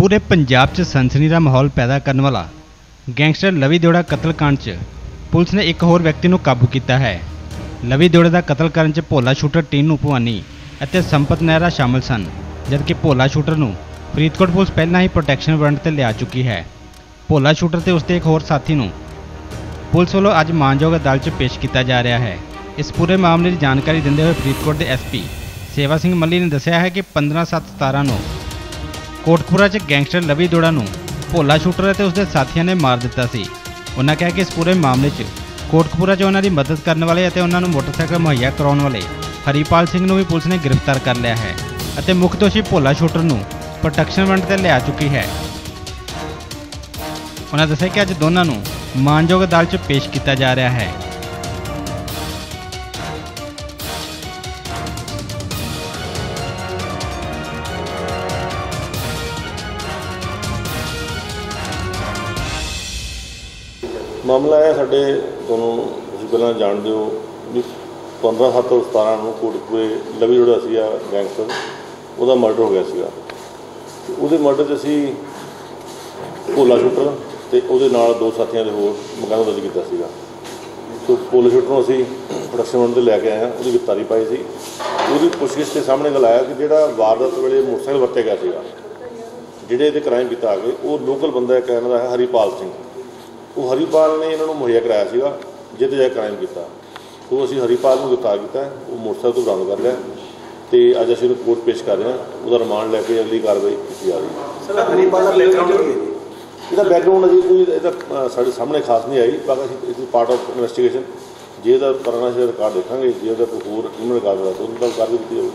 ਪੂਰੇ ਪੰਜਾਬ 'ਚ ਸਨਸਨੀ ਦਾ ਮਾਹੌਲ ਪੈਦਾ ਕਰਨ ਵਾਲਾ ਗੈਂਗਸਟਰ ਲਵੀ ਦਿਓੜਾ ਕਤਲकांड 'ਚ ਪੁਲਿਸ ਨੇ ਇੱਕ ਹੋਰ ਵਿਅਕਤੀ ਨੂੰ ਕਾਬੂ ਕੀਤਾ ਹੈ ਲਵੀ ਦਿਓੜੇ ਦਾ ਕਤਲ ਕਰਨ 'ਚ ਭੋਲਾ ਸ਼ੂਟਰ ਟੀਨੂ ਭਵਾਨੀ ਅਤੇ ਸੰਪਤ ਨਹਿਰਾ ਸ਼ਾਮਲ ਸਨ ਜਦਕਿ ਭੋਲਾ ਸ਼ੂਟਰ ਨੂੰ ਫਰੀਦਕੋਟ ਪੁਲਿਸ ਪਹਿਲਾਂ ਹੀ ਪ੍ਰੋਟੈਕਸ਼ਨ ਵਾਰੰਟ ਤੇ ਲਿਆ ਚੁੱਕੀ ਹੈ ਭੋਲਾ ਸ਼ੂਟਰ ਤੇ ਉਸਦੇ ਇੱਕ ਹੋਰ ਸਾਥੀ ਨੂੰ ਪੁਲਿਸ ਵੱਲੋਂ ਅੱਜ ਮਾਨਯੋਗ ਅਦਾਲਤ 'ਚ ਪੇਸ਼ ਕੀਤਾ ਜਾ ਰਿਹਾ ਹੈ ਇਸ ਪੂਰੇ ਮਾਮਲੇ ਦੀ ਜਾਣਕਾਰੀ ਦਿੰਦੇ ਹੋਏ ਫਰੀਦਕੋਟ ਦੇ ਐਸਪੀ ਸੇਵਾ ਸਿੰਘ ਮੱਲੀ ਨੇ ਦੱਸਿਆ ਹੈ ਕਿ 15/7/17 ਨੂੰ ਕੋਟਕਪੂਰਾ 'ਚ ਗੈਂਗਸਟਰ ਲਵੀ ਦੋੜਾ ਨੂੰ ਭੋਲਾ ਸ਼ੂਟਰ ਅਤੇ ਉਸਦੇ ਸਾਥੀਆਂ ਨੇ ਮਾਰ ਦਿੱਤਾ ਸੀ। ਉਹਨਾਂ ਕਿਹਾ ਕਿ ਇਸ ਪੂਰੇ ਮਾਮਲੇ 'ਚ ਕੋਟਕਪੂਰਾ 'ਚ ਉਹਨਾਂ ਦੀ ਮਦਦ ਕਰਨ ਵਾਲੇ ਅਤੇ ਉਹਨਾਂ ਨੂੰ ਮੋਟਰਸਾਈਕਲ ਮੁਹੱਈਆ ਕਰਾਉਣ ਵਾਲੇ ਹਰੀਪਾਲ ਸਿੰਘ ਨੂੰ ਵੀ ਪੁਲਿਸ ਨੇ ਗ੍ਰਿਫਤਾਰ ਕਰ ਲਿਆ ਹੈ ਅਤੇ ਮੁੱਖ ਦੋਸ਼ੀ ਭੋਲਾ ਸ਼ੂਟਰ ਨੂੰ ਪ੍ਰੋਟੈਕਸ਼ਨ ਵੰਡ ਤੇ ਲਿਆ ਚੁੱਕੀ ਹੈ। ਉਹਨਾਂ ਦੱਸਿਆ ਕਿ ਅੱਜ ਦੋਨਾਂ ਨੂੰ ਮਾਨਯੋਗ ਅਦਾਲਤ 'ਚ ਪੇਸ਼ ਕੀਤਾ ਜਾ ਰਿਹਾ ਹੈ। ਮਾਮਲਾ ਹੈ ਸਾਡੇ ਤੁਹਾਨੂੰ ਤੁਸੀਂ ਪਹਿਲਾਂ ਜਾਣਦੇ ਹੋ ਵੀ 15 ਸੱਤ 17 ਨੂੰ ਕੋਟਕਪੂਰੇ ਲਵੀ ਜਿਹੜਾ ਸੀਗਾ ਗੈਂਗਸਟਰ, ਉਹਦਾ ਮਰਡਰ ਹੋ ਗਿਆ ਸੀਗਾ। ਤੇ ਉਹਦੇ ਮਰਡਰ 'ਚ ਅਸੀਂ ਭੋਲਾ ਸ਼ੂਟਰ ਤੇ ਉਹਦੇ ਨਾਲ ਦੋ ਸਾਥੀਆਂ ਦੇ ਹੋਰ ਮੁਕੱਦਮਾ ਦਰਜ ਕੀਤਾ ਸੀਗਾ। ਸੋ ਭੋਲਾ ਸ਼ੂਟਰ ਨੂੰ ਅਸੀਂ ਪ੍ਰੋਡਕਸ਼ਨ ਵੰਡ ਤੇ ਲੈ ਕੇ ਆਏ ਹਾਂ, ਉਹਦੀ ਗ੍ਰਿਫਤਾਰੀ ਪਾਈ ਸੀ। ਉਹਦੀ ਪੁੱਛਗਿੱਛ ਦੇ ਸਾਹਮਣੇ ਗੱਲ ਆਇਆ ਕਿ ਜਿਹੜਾ ਵਾਰਦਾਤ ਵੇਲੇ ਮੋਟਰਸਾਈਕਲ ਵਰਤਿਆ ਗਿਆ ਸੀਗਾ, ਜਿਹੜੇ ਇਹਦੇ ਕ੍ਰਾਈਮ ਕੀਤਾ ਆ ਗਏ ਉਹ ਲੋਕਲ ਬੰਦਾ ਇੱਕ ਇਹਨਾਂ ਦਾ ਹੈ ਹਰੀਪਾਲ ਸਿੰਘ। ਉਹ ਹਰੀਪਾਲ ਨੇ ਇਹਨਾਂ ਨੂੰ ਮੁਹੱਈਆ ਕਰਾਇਆ ਸੀਗਾ ਜਿਹਦੇ ਜਾ ਕ੍ਰਾਈਮ ਕੀਤਾ। ਸੋ ਅਸੀਂ ਹਰੀਪਾਲ ਨੂੰ ਗ੍ਰਿਫਤਾਰ ਕੀਤਾ। ਉਹ ਮੋਟਰਸਾਈਕਲ ਤੋਂ ਬਰਾਮਦ ਕਰ ਲਿਆ ਤੇ ਅੱਜ ਅਸੀਂ ਉਹਨੂੰ ਕੋਰਟ ਪੇਸ਼ ਕਰ ਰਹੇ ਹਾਂ। ਉਹਦਾ ਰਿਮਾਂਡ ਲੈ ਕੇ ਅਗਲੀ ਕਾਰਵਾਈ ਕੀਤੀ ਜਾ ਰਹੀ ਹੈ। ਸਰ ਹਰੀਪਾਲ ਦਾ ਬੈਕਗ੍ਰਾਉਂਡ ਕੀ ਹੈ? ਇਹਦਾ ਬੈਕਗ੍ਰਾਉਂਡ ਅਜੇ ਕੋਈ ਇਹਦਾ ਸਾਡੇ ਸਾਹਮਣੇ ਖਾਸ ਨਹੀਂ ਆਈ ਬਾਕੀ ਅਸੀਂ ਇਸ ਪਾਰਟ ਆਫ ਇਨਵੈਸਟੀਗੇਸ਼ਨ ਜੇ ਇਹਦਾ ਪਰਾਣਾ ਸ਼ੇਅਰ ਰਿਕਾਰਡ ਦੇਖਾਂਗੇ ਜੇ ਉਹਦਾ ਕੋਈ ਹੋਰ ਕ੍ਰਿਮੀਨਲ ਰਿਕਾਰਡ ਹੋਇਆ ਤਾਂ ਉਹਦਾ ਕਾਰਵਾਈ ਕੀਤੀ ਜਾਊਗੀ।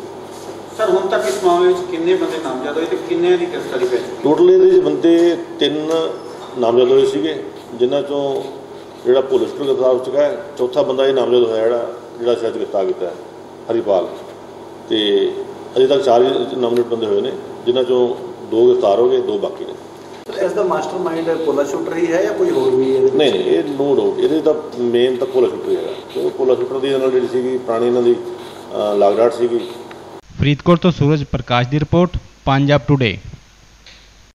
ਸਰ ਹੁਣ ਤੱਕ ਇਸ ਮਾਮਲੇ ਵਿੱਚ ਕਿੰਨੇ ਬੰਦੇ ਨਾਮਜ਼ਦ ਹੋਏ ਤੇ ਕਿੰਨੇ ਦੀ ਗ੍ਰਿਫਤਾਰੀ ਪੈ ਚੁੱਕੀ ਟੋਟਲ ਇਹਦੇ ਵਿੱਚ ਬੰਦੇ ਤਿੰਨ ਨਾਮਜ਼ਦ ਹੋਏ ਸੀਗੇ। ਜਿਨ੍ਹਾਂ ਚੋਂ ਜਿਹੜਾ ਪੁਲਿਸ ਨੂੰ ਗ੍ਰਿਫਤਾਰ ਹੋ ਚੁੱਕਾ ਹੈ ਚੌਥਾ ਬੰਦਾ ਇਹ ਨਾਮਜ਼ਦ ਹੋਇਆ ਜਿਹੜਾ ਜਿਹੜਾ ਸ਼ਾਇਦ ਗ੍ਰਿਫਤਾਰ ਕੀਤਾ ਹੈ ਹਰੀਪਾਲ। ਤੇ ਅਜੇ ਤੱਕ ਚਾਰ ਹੀ ਨਾਮਜ਼ਦ ਬੰਦੇ ਹੋਏ ਨੇ ਜਿਨ੍ਹਾਂ ਚੋਂ ਦੋ ਗ੍ਰਿਫਤਾਰ ਹੋ ਗਏ ਦੋ ਬਾਕੀ ਨੇ। ਇਸ ਦਾ ਮਾਸਟਰਮਾਈਂਡ ਪੋਲਾ ਸ਼ੂਟਰ ਹੀ ਹੈ ਜਾਂ ਕੋਈ ਹੋਰ ਵੀ ਇਹਦੇ ਵਿੱਚ? ਨਹੀਂ ਨਹੀਂ ਇਹ ਨੋ ਡਾਊਟ ਇਹਦੇ ਤਾਂ ਮੇਨ ਤਾਂ ਭੋਲਾ ਸ਼ੂਟਰ ਹੀ ਹੈਗਾ ਕਿਉਂਕਿ ਭੋਲਾ ਸ਼ੂਟਰ ਦੀ ਨਾਲ ਜਿਹੜੀ ਸੀਗੀ ਪੁਰਾਣੀ ਇਹਨਾਂ ਦੀ ਅ, ਲਾਗਡਾਟ ਸੀਗੀ। ਫਰੀਦਕੋਟ ਤੋਂ ਸੂਰਜ ਪ੍ਰਕਾਸ਼ ਦੀ ਰਿਪੋਰਟ ਪੰਜਾਬ ਟੁਡੇ